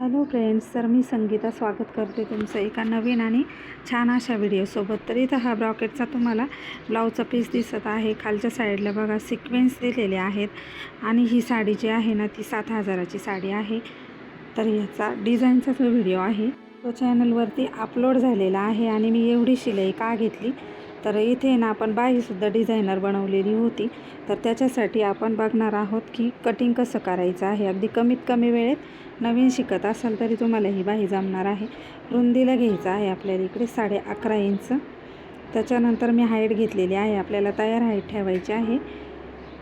Hello friends तर मी संगीता स्वागत करते तुमचं एका नवीन आणि छान अशा व्हिडिओसोबत. तर इथं हा ब्रॉकेटचा तुम्हाला ब्लाऊजचा पीस दिसत आहे. खालच्या साईडला बघा सिक्वेन्स दिलेले आहेत. आणि ही साडी जी आहे ना ती सात हजाराची साडी आहे. तर याचा डिझाईनचा जो व्हिडिओ आहे तो चॅनलवरती अपलोड झालेला आहे. आणि मी एवढी शिलाई का घेतली? तर इथे ना आपण बाहीसुद्धा डिझायनर बनवलेली होती. तर त्याच्यासाठी आपण बघणार आहोत की कटिंग कसं करायचं आहे. अगदी कमीत कमी वेळेत नवीन शिकत असाल तरी तुम्हाला ही बाही जमणार आहे. रुंदीला घ्यायचं आहे आपल्याला इकडे साडे अकरा इंच. त्याच्यानंतर मी हाईट घेतलेली आहे. आपल्याला तयार हाईट ठेवायची आहे.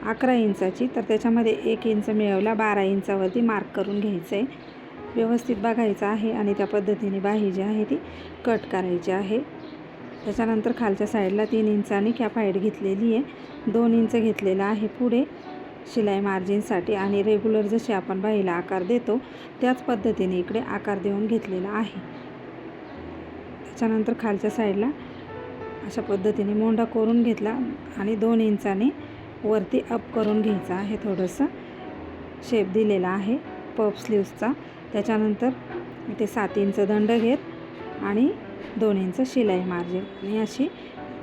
अकरा इंचाची. तर त्याच्यामध्ये एक इंच मिळवला. बारा इंचावरती मार्क करून घ्यायचं आहे व्यवस्थित बघायचं आहे आणि त्या पद्धतीने बाही जी आहे ती कट करायची आहे. त्याच्यानंतर खालच्या साईडला तीन इंचाने कॅप हाईट घेतलेली आहे. दोन इंच घेतलेला आहे पुढे शिलाई मार्जिनसाठी आणि रेग्युलर जसे आपण बाईला आकार देतो त्याच पद्धतीने इकडे आकार देऊन घेतलेला आहे. त्याच्यानंतर खालच्या साईडला अशा पद्धतीने मोंडा करून घेतला आणि दोन इंचाने वरती अप करून घ्यायचा आहे थोडंसं. शेप दिलेला आहे पफ स्लीव्सचा त्याच्यानंतर इथे सात इंच दंड घेत आणि दोन इंच शिलाई मार्जिन. आणि अशी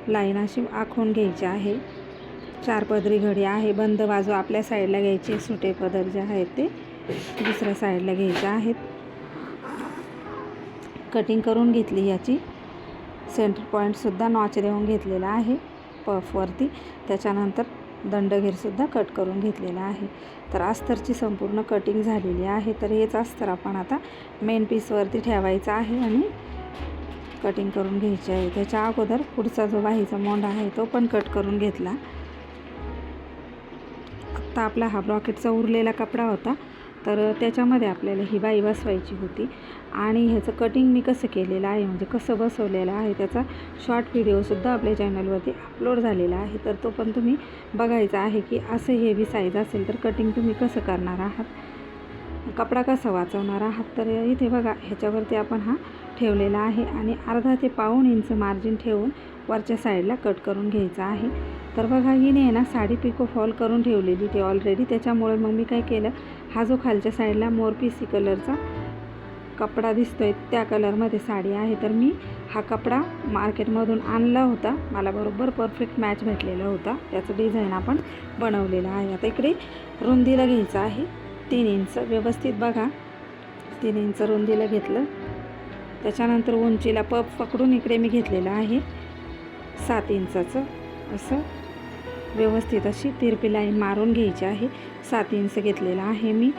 लाईन अशी आखून घ्यायची आहे. चार पदरी घडी आहे. बंद बाजू आपल्या साईडला घ्यायची सुटे पदर जे आहेत ते दुसऱ्या साईडला घ्यायचे आहेत. कटिंग करून घेतली याची. सेंटर पॉईंटसुद्धा नॉच देऊन घेतलेला आहे. पफवरती त्याच्यानंतर दंडघेरसुद्धा कट करून घेतलेला आहे. तर अस्तरची संपूर्ण कटिंग झालेली आहे. तर हेच अस्तर आपण आता मेन पीसवरती ठेवायचं आहे. आणि कटिंग करून घ्यायची आहे. त्याच्या अगोदर पुढचा जो बाहीचा मोंडा आहे तो पण कट करून घेतला. आत्ता आपला हा ब्रॉकेटचा उरलेला कपडा होता तर त्याच्यामध्ये आपल्याला ही बाई बसवायची होती. आणि ह्याचं कटिंग मी कसं केलेलं आहे म्हणजे कसं बसवलेलं आहे त्याचा शॉर्ट व्हिडिओसुद्धा आपल्या चॅनलवरती अपलोड झालेला आहे. तर तो पण तुम्ही बघायचा आहे की असं हेवी साईज असेल तर कटिंग तुम्ही कसं करणार आहात? कपडा कसा वाचवणार आहात? तर इथे बघा ह्याच्यावरती आपण हा ठेवलेला आहे आणि अर्धा ते पाऊण इंच मार्जिन ठेवून वरच्या साईडला कट करून घ्यायचा आहे. तर बघा हिने आहे ना साडी पिको फॉल करून ठेवलेली ती ऑलरेडी त्याच्यामुळे मग मी काय केलं हा जो खालच्या साईडला मोरपिसी कलरचा कपडा दिसतो आहे त्या कलरमध्ये साडी आहे. तर मी हा कपडा मार्केटमधून आणला होता. मला बरोबर परफेक्ट मॅच भेटलेला होता. त्याचं डिझाईन आपण बनवलेलं आहे. आता इकडे रुंदीला घ्यायचं आहे. तीन इंच. व्यवस्थित बघा. तीन इंच रुंदीला घेतलं. त्याच्यानंतर उंचीला पप पकडून इकडे मी घेतलेलं आहे. सात इंचाचं असं व्यवस्थित अशी तिरपी लाईन मारून घ्यायची आहे. सात इंच घेतलेलं आहे मी.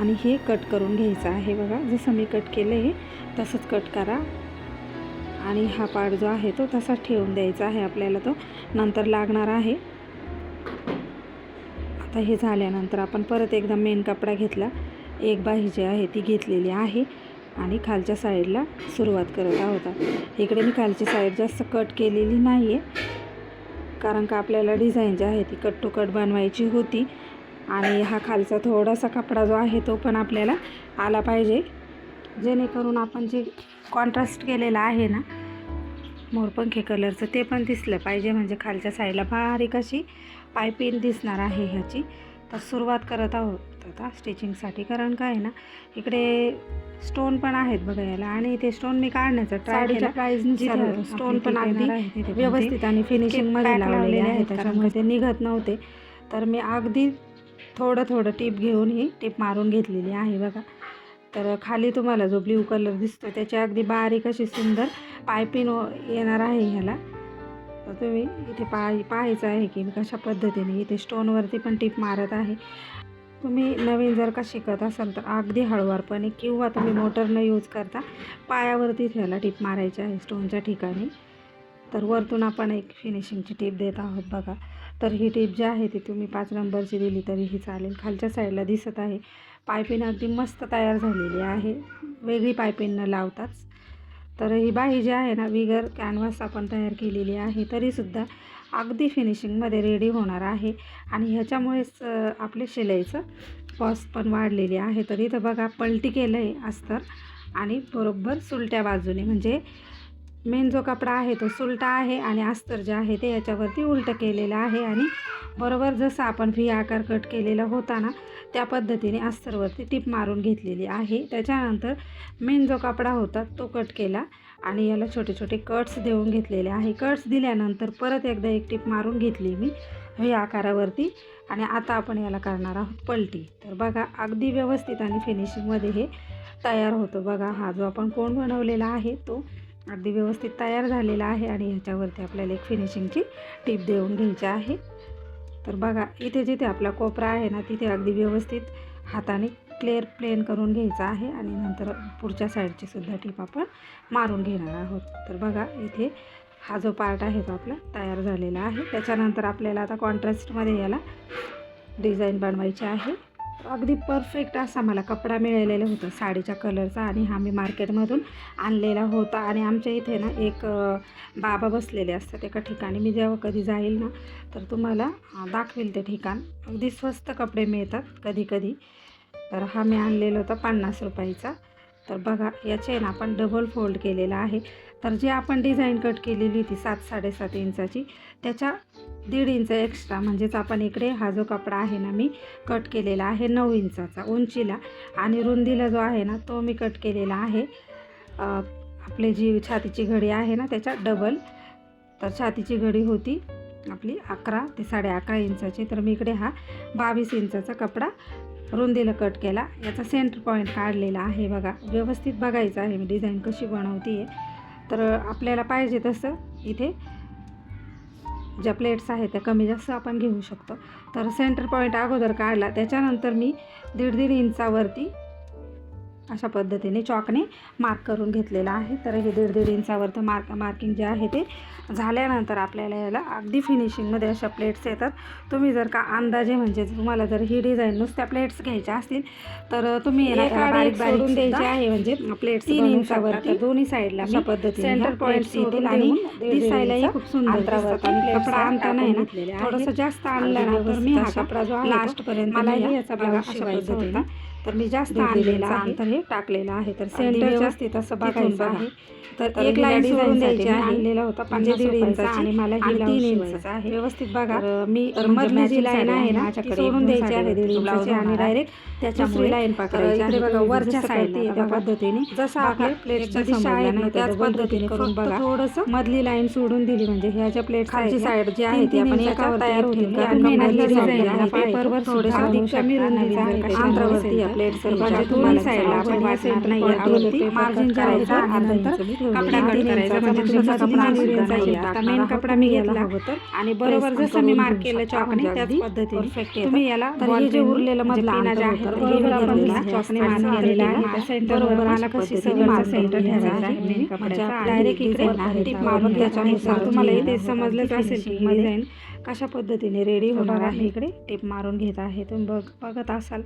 आणि हे कट करून घ्यायचं आहे बघा. जसं मी कट केलं आहे तसंच कट करा. आणि हा पार्ट जो आहे तो तसाच ठेवून द्यायचा आहे आपल्याला तो. नंतर लागणार आहे. आता हे झाल्यानंतर आपण परत एकदा मेन कपडा घेतला. एक बाही जी आहे ती घेतलेली आहे आणि खालच्या साईडला सुरुवात करत आहोत. इकडे मी खालची साईड जास्त कट केलेली नाही आहे कारण का आपल्याला डिझाईन जी आहे ती कट टू कट बनवायची होती आणि हा खालचा थोडासा कपडा जो आहे तो पण आपल्याला आला पाहिजे. जेणेकरून आपण जे कॉन्ट्रास्ट केलेला आहे ना मोरपंखी कलरचं ते पण दिसलं पाहिजे. म्हणजे खालच्या साईडला बारीक अशी पायपिन दिसणार आहे ह्याची. तर सुरुवात करत आहोत. आता स्टिचिंगसाठी. कारण काय आहे ना इकडे स्टोन पण आहेत बघा याला. आणि ते स्टोन मी काढण्याचा ट्राय केला. प्राईज स्टोन पण अगदी व्यवस्थित आणि फिनिशिंगमध्ये लावलेले आहे त्याच्यामुळे ते निघत नव्हते. तर मी अगदी थोडं थोडं टिप घेऊन ही टिप मारून घेतलेली आहे बघा. तर खाली तुम्हाला जो ब्ल्यू कलर दिसतो त्याची अगदी बारीक अशी सुंदर पायपिंग येणार आहे ह्याला. तर तुम्ही इथे पाय पाहायचं आहे की मी कशा पद्धतीने इथे स्टोनवरती पण टिप मारत आहे. तुम्ही नवीन जर का शिकत असाल तर अगदी हळूवारपणे किंवा तुम्ही मोटरनं यूज करता पायावरती ह्याला टिप मारायची आहे स्टोनच्या ठिकाणी. तर वरतून आपण एक फिनिशिंगची टीप देत आहोत बघा. तर ही टीप जी आहे ती तुम्ही पाच नंबरची दिली तरीही चालेल. खालच्या साईडला दिसत आहे. पायपिन अगदी मस्त तयार झालेली आहे. वेगळी पायपिन न लावताच. तर ही बाही जी आहे ना विगर कॅनव्हास आपण तयार केलेली आहे. तरीसुद्धा अगदी फिनिशिंगमध्ये रेडी होणार आहे. आणि ह्याच्यामुळेच आपले शिलाईचं कॉस्ट पण वाढलेली आहे. तर इथं बघा पलटी केलं आहे अस्तर आणि बरोबर सुलट्या बाजूने. म्हणजे मेन जो कपडा आहे तो सुलटा आहे आणि अस्तर जे आहे ते याच्यावरती उलटं केलेलं आहे आणि बरोबर जसं आपण व्ही आकार कट केलेला होता ना त्या पद्धतीने अस्तरवरती टीप मारून घेतलेली आहे. त्याच्यानंतर मेन जो कपडा होता तो कट केला आणि याला छोटे छोटे कट्स देऊन घेतलेले आहे. कट्स दिल्यानंतर परत एकदा एक टीप मारून घेतली मी व्ही आकारावरती आणि आता आपण याला करणार आहोत पलटी. तर बघा अगदी व्यवस्थित आणि फिनिशिंगमध्ये हे तयार होतं. बघा हा जो आपण कोण बनवलेला आहे तो अगदी व्यवस्थित तयार झालेला आहे आणि ह्याच्यावरती आपल्याला एक फिनिशिंगची टीप देऊन घ्यायची आहे. तर बघा इथे जिथे आपला कोपरा आहे ना तिथे अगदी व्यवस्थित हाताने क्लिअर प्लेन करून घ्यायचा आहे आणि नंतर पुढच्या साईडची सुद्धा टीप आपण मारून घेणार आहोत. तर बघा इथे हा जो पार्ट आहे तो आपला तयार झालेला आहे. त्याच्यानंतर आपल्याला आता कॉन्ट्रास्टमध्ये याला डिझाईन बनवायची आहे. अगदी परफेक्ट असा मला कपडा मिळालेला होता. साडीच्या कलरचा आणि हा मी मार्केटमधून आणलेला होता. आणि आमच्या इथे ना एक बाबा बसलेले असतात एका ठिकाणी. मी जेव्हा कधी जाईल ना तर तुम्हाला दाखवेल ते ठिकाण. अगदी स्वस्त कपडे मिळतात कधी कधी. तर हा मी आणलेला होता पन्नास रुपयाचा. तर बघा याचे ना आपण डबल फोल्ड केलेला आहे. तर जे आपण डिझाईन कट केलेली होती सात साडेसात इंचाची त्याच्या दीड इंच एक्स्ट्रा म्हणजेच आपण इकडे हा जो कपडा आहे ना मी कट केलेला आहे नऊ इंचाचा उंचीला. आणि रुंदीला जो आहे ना तो मी कट केलेला आहे. आपली जी छातीची घडी आहे ना त्याच्या डबल. तर छातीची घडी होती आपली अकरा ते साडे अकरा इंचाची. तर मी इकडे हा बावीस इंचाचा कपडा रुंदीला कट केला. याचा सेंटर पॉईंट काढलेला आहे बघा. व्यवस्थित बघायचं आहे मी. डिझाईन कशी बनवते आहे तर आपल्याला पाहिजे तसं इथे ज्या प्लेट्स आहेत त्या कमी जास्त आपण घेऊ शकतो. तर सेंटर पॉईंट अगोदर काढला. त्याच्यानंतर मी दीड दीड इंचावरती अशा पद्धतीने चॉकने मार्क करून घेतलेला आहे. तर हे दीड दीड इंचावरचं मार्क मार्किंग जे आहे ते झाल्यानंतर आपल्याला याला अगदी फिनिशिंगमध्ये अशा प्लेट्स येतात. तुम्ही जर का अंदाजे म्हणजे तुम्हाला जर ही डिझाईन नुसत्या प्लेट्स घ्यायच्या असतील तर तुम्ही बारीक बारीक द्यायचे आहे म्हणजे प्लेट्स तीन इंचावरती दोन्ही साईडला अशा पद्धतीने सेंटर ह्या पॉईंट plates सोडून येतील आणि दिसायलाही खूप सुंदर. आणि कपडा आणताना आहे टाकून ना. थोडंसं जास्त आणलं ना तर मी हा कपडा जो आहे लास्ट तो पर्यंत मलाही मी याचा ब्लाऊज शिवायचा पद्धतीने होता. तर मी जास्त आणलेलं इंच अंतर हे टाकलेलं आहे. तर सेंटर व्यवस्थित असं बघायचं बघा. आहे. तर तर एक लाईन सोडून द्यायची आणलेला होता म्हणजे दीड रुपयाचा आणि मला आणि ही तीन इंचाचा आहे. व्यवस्थित बघा. मी मधली जी लाईन आहे ना सोडून द्यायची आहे दीड इंचाची आणि. डायरेक्ट त्याच्यामुळे लाईन पकडायची आहे बघा, वरच्या साईडला त्या. पद्धतीने जसं आपल्या प्लेटच्या दिशा आहे ना त्याच पद्धतीने करून बघा. थोडंसं मधली लाईन सोडून दिली म्हणजे ह्या ज्या प्लेट्स खालची side जी आहे ती आपण एकावरती तयार आणि आणि आहे पेपरवर अधिक कमी जर अंतरावरती कशामुळे या प्लेट्स असेल तर म्हणजे म्हणजे दोन्ही तुम्हाला साईडला आपण नाही, या center सेंटर point पॉईंट अगोदर वरती paper मार्जिन करायचं आणि नंतर कपडा. कट करायचा म्हणजे म्हणजे तुमचा कपडा नाही आता मेन आहोत. कपडा मी घेतला हवं तर आणि बरोबर जसं मी मार्क केलं. चॉकने म्हणजे त्याच पद्धतीने. तुम्ही याला तर हे जे उरलेलं म्हणजे मधलं अंतर आहे होतं, बरोबर आपण. चॉकने मार्क केलेला आहे. सेंटर बरोबर आला कशी सगळं सेंटर ठेवायचा आहे म्हणजे कपड्याचा डायरेक्ट इकडे टीप मारून त्याच्यानुसार तुम्हाला इथे आहोत. समजलंच असेल. डिझाईन कशा पद्धतीने रेडी होणार आहे. इकडे टीप मारून घेत आहे तुम्ही बघ बघत असाल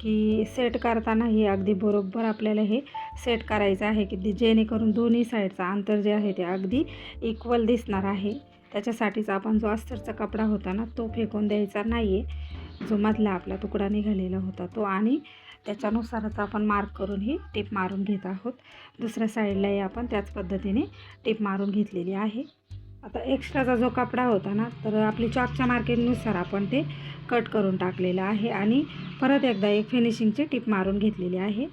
की सेट करताना हे अगदी बरोबर आपल्याला हे सेट करायचं आहे की जेणेकरून दोन्ही साईडचं अंतर जे आहे ते अगदी इक्वल दिसणार आहे. त्याच्यासाठीच आपण जो अस्तरचा कपडा होता ना तो फेकून द्यायचा नाही आहे जो मधला आपला तुकडा निघालेला होता तो आणि त्याच्यानुसारच आपण मार्क करून ही टिप मारून घेत आहोत. दुसऱ्या साईडलाही आपण त्याच पद्धतीने टीप मारून घेतलेली आहे. आता एक्स्ट्राचा जो कपडा होता ना तर आपली चॉकच्या मार्केटनुसार आपण ते कट करून टाकलेलं आहे आणि परत एकदा एक फिनिशिंगची टिप मारून घेतलेली आहे.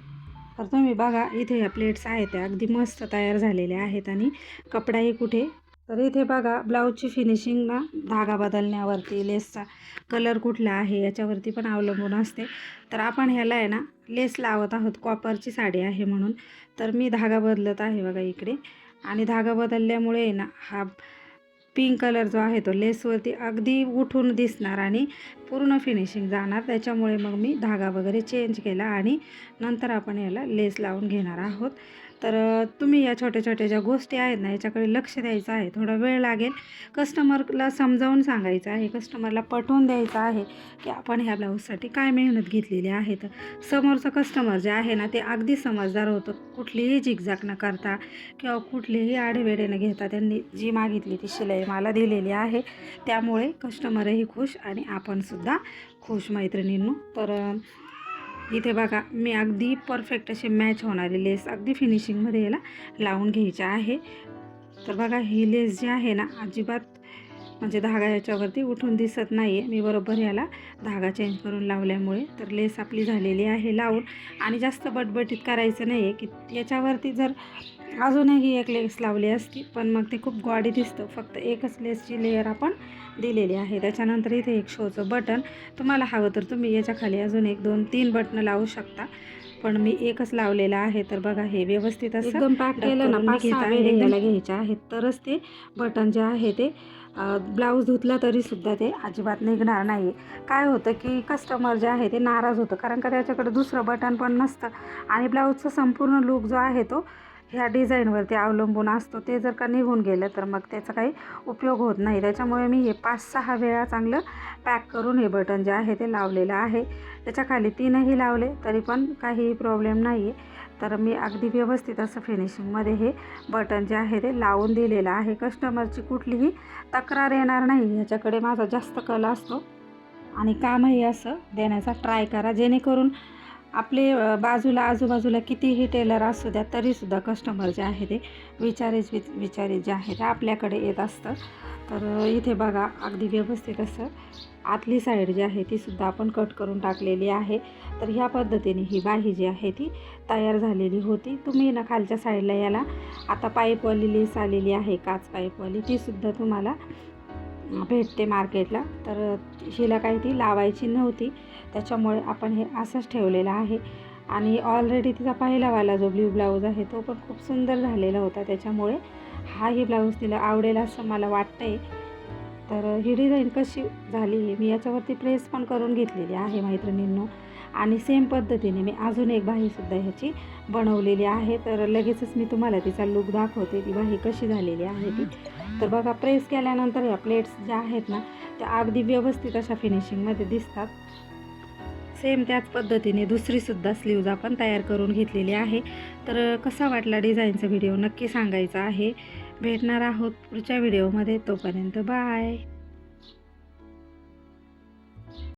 तर तुम्ही बघा इथे या प्लेट्स आहेत त्या अगदी मस्त तयार झालेल्या आहेत आणि कपडाही कुठे? तर इथे बघा ब्लाऊजची फिनिशिंग ना धागा बदलण्यावरती लेसचा कलर कुठला आहे याच्यावरती पण अवलंबून असते. तर आपण ह्याला आहे ना लेस लावत आहोत कॉपरची साडी आहे म्हणून. तर मी धागा बदलत आहे बघा इकडे. आणि धागा बदलल्यामुळे ना हा पिंक कलर जो आहे तो लेसवरती अगदी उठून दिसणार आणि पूर्ण फिनिशिंग जाणार. त्याच्यामुळे मग मी धागा वगैरे चेंज केला आणि नंतर आपण याला लेस लावून घेणार आहोत. तर तुम्ही या छोट्या छोट्या ज्या गोष्टी आहेत ना याच्याकडे लक्ष द्यायचं आहे. थोडा वेळ लागेल. कस्टमरला समजावून सांगायचं आहे. कस्टमरला पटवून द्यायचं आहे की आपण ह्या ब्लाऊजसाठी काय मेहनत घेतलेली आहे. तर समोरचं कस्टमर जे आहे ना ते अगदी समजदार होतं. कुठलीही झिकझाक न करता किंवा कुठलीही आढेवेढे न घेता त्यांनी जी मागितली ती शिलाई मला दिलेली आहे. त्यामुळे कस्टमरही खुश आणि आपणसुद्धा खुश मैत्रिणींनो. तर इथे बघा मी अगदी परफेक्ट अशी मॅच होणारी लेस अगदी फिनिशिंगमध्ये याला लावून घ्यायची आहे. तर बघा ही लेस जी आहे ना अजिबात म्हणजे धागा याच्यावरती उठून दिसत नाही आहे मी बरोबर याला धागा चेंज करून लावल्यामुळे. तर लेस आपली झालेली आहे लावून. आणि जास्त बटबटीत करायचं नाही आहे की याच्यावरती जर अजूनही एक लेस लावली असती पण मग ते खूप गॉडी दिसतं. फक्त एकच लेसची लेअर आपण दिलेली आहे. त्याच्यानंतर इथे एक शोचं बटन. तुम्हाला हवं तर तुम्ही याच्या खाली अजून एक दोन तीन बटणं लावू शकता. पण मी एकच लावलेलं आहे. तर बघा हे व्यवस्थित असं एकदम पॅक केलं ना पाच मी सहा घेत वेळे आहे. याला एकदम घ्यायचे आहेत. तरच ते बटन जे आहे ते ब्लाऊज धुतला तरीसुद्धा ते अजिबात निघणार नाही. काय होतं की कस्टमर जे आहे ते नाराज होतं. कारण का त्याच्याकडे दुसरं बटन पण नसतं. आणि ब्लाऊजचा संपूर्ण लूक जो आहे तो ह्या डिझाईनवरती अवलंबून असतो. ते जर का निघून गेलं तर मग त्याचा काही उपयोग होत नाही. त्याच्यामुळे मी हे पाच सहा वेळा चांगलं पॅक करून हे बटन जे आहे ते लावलेलं आहे. त्याच्याखाली तीनही लावले तरी पण काहीही प्रॉब्लेम नाही आहे तर मी अगदी व्यवस्थित असं फिनिशिंगमध्ये हे बटन जे आहे ते लावून दिलेलं आहे. कस्टमरची कुठलीही तक्रार येणार नाही. ह्याच्याकडे माझा जास्त कल असतो. आणि कामही असं देण्याचा ट्राय करा. जेणेकरून आपले बाजूला आजूबाजूला कितीही टेलर असू द्या तरीसुद्धा कस्टमर जे आहे ते विचारीच वि विचारे जे आहे ते आपल्याकडे येत असतं तर इथे बघा अगदी व्यवस्थित असं आतली साईड जी आहे ती सुद्धा आपण कट करून टाकलेली आहे. तर ह्या पद्धतीने ही बाही जी आहे ती तयार झालेली होती. तुम्ही ना खालच्या साईडला याला. आता पाईपवाली लेस आलेली आहे काच पाईपवाली तीसुद्धा तुम्हाला भेटते मार्केटला. तर हिला काही ती लावायची नव्हती. त्याच्यामुळे आपण हे असंच ठेवलेलं आहे. आणि ऑलरेडी तिचा पहिलावाला जो ब्ल्यू ब्लाऊज आहे तो पण खूप सुंदर झालेला होता. त्याच्यामुळे हाही ब्लाऊज तिला आवडेल असं मला वाटतंय. तर ही डिझाईन कशी झाली मी याच्यावरती प्रेस पण करून घेतलेली आहे मैत्रिणींनो. आणि सेम पद्धतीने मी अजून एक बाहीसुद्धा ह्याची बनवलेली आहे. तर लगेचच मी तुम्हाला तिचा लुक दाखवते. ती बाही कशी झालेली आहे ती. तर बघा प्रेस केल्यानंतर या प्लेट्स ज्या आहेत ना त्या अगदी व्यवस्थित अशा फिनिशिंगमध्ये दिसतात. सेम त्याच पद्धतीने दुसरीसुद्धा स्लीव्ज आपण तयार करून घेतलेली आहे. तर कसा वाटला डिझाईनचा व्हिडिओ नक्की सांगायचा आहे. भेटणार आहोत पुढच्या व्हिडिओमध्ये तोपर्यंत बाय